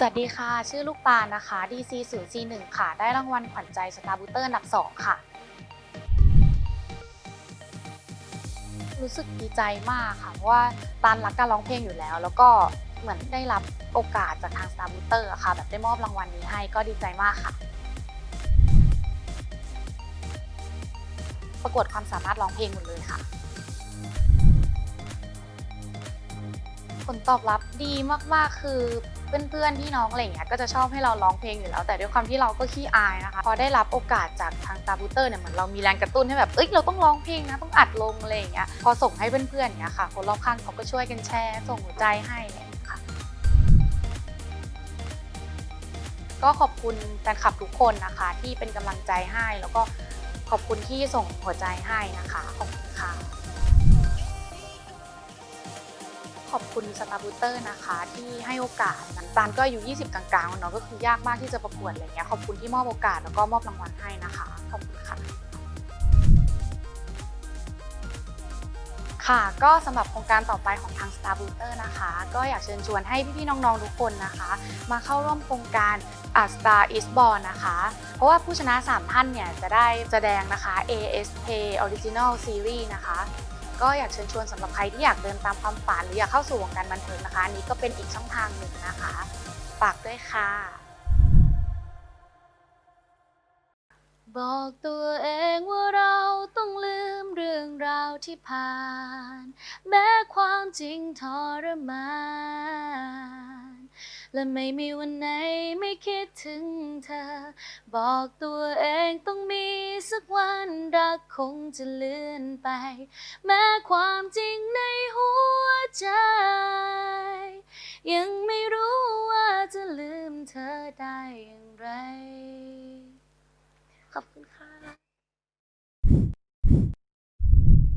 สวัสดีค่ะ ชื่อลูกปานนะคะ DC 0 C 1 ค่ะ ได้รางวัลขวัญใจสตาร์บูเตอร์อันดับ 2 ค่ะ รู้สึกดีใจมากค่ะ เพราะว่าตานรักการร้องเพลงอยู่แล้ว แล้วก็เหมือนได้รับโอกาสจากทางสตาร์บูเตอร์ค่ะ แบบได้มอบรางวัลนี้ให้ก็ดีใจมากค่ะ ประกวดความสามารถร้องเพลงหมดเลยค่ะผลตอบรับดีมากๆ คือ เพื่อนๆพี่น้องอะไรอย่างเงี้ยก็จะชอบให้เราร้องเพลงอยู่แล้ว แต่ด้วยความที่เราก็ขี้อายนะคะพอได้รับโอกาสจากทางตาบูเตอร์เนี่ยเหมือนเรามีแรงกระตุ้นให้แบบเอ้ยเราต้องร้องเพลงนะต้องอัดลงอะไรอย่างเงี้ยพอส่งให้เพื่อนๆเงี้ยค่ะคนรอบข้างเขาก็ช่วยกันแชร์ ส่งหัวใจให้เงี้ยค่ะก็ขอบคุณแฟนคลับทุกคนนะคะ ที่เป็นกำลังใจให้แล้วก็ขอบคุณที่ส่งหัวใจให้นะคะขอบคุณค่ะ ขอบคุณสตาร์บูเตอร์นะคะ ที่ให้โอกาสตาลก็อายุ 20 กลางๆเนาะก็คือยากมากที่จะประกวดอะไรเงี้ยขอบคุณที่มอบโอกาสแล้วก็มอบรางวัลให้นะคะ ขอบคุณค่ะ ค่ะก็สำหรับโครงการต่อไปของทาง Star b o o t e r นะคะ ก็อยากเชิญชวนให้พี่ๆน้องๆทุกคนนะคะ มาเข้าร่วมโครงการ a Star is Born นะคะ เพราะว่าผู้ชนะ 3 ท่านเนี่ยจะได้แสดงนะคะ ASP Original Series นะคะ ก็อยากเชิญชวนสำหรับใครที่อยากเดินตามความฝันหรืออยากเข้าสู่วงการบันเทิงนะคะนี้ก็เป็นอีกช่องทางหนึ่งนะคะฝากด้วยค่ะ บอกตัวเองว่าเราต้องลืมเรื่องราวที่ผ่าน แม้ความจริงทรมาน และไม่มีวันไหนไม่คิดถึงเธอ บอกตัวเองต้องมีสักวันรักคงจะเลื่อนไป แม้ความจริงในหัวใจ ยังไม่รู้ว่าจะลืมเธอได้อย่างไร ขอบคุณค่ะ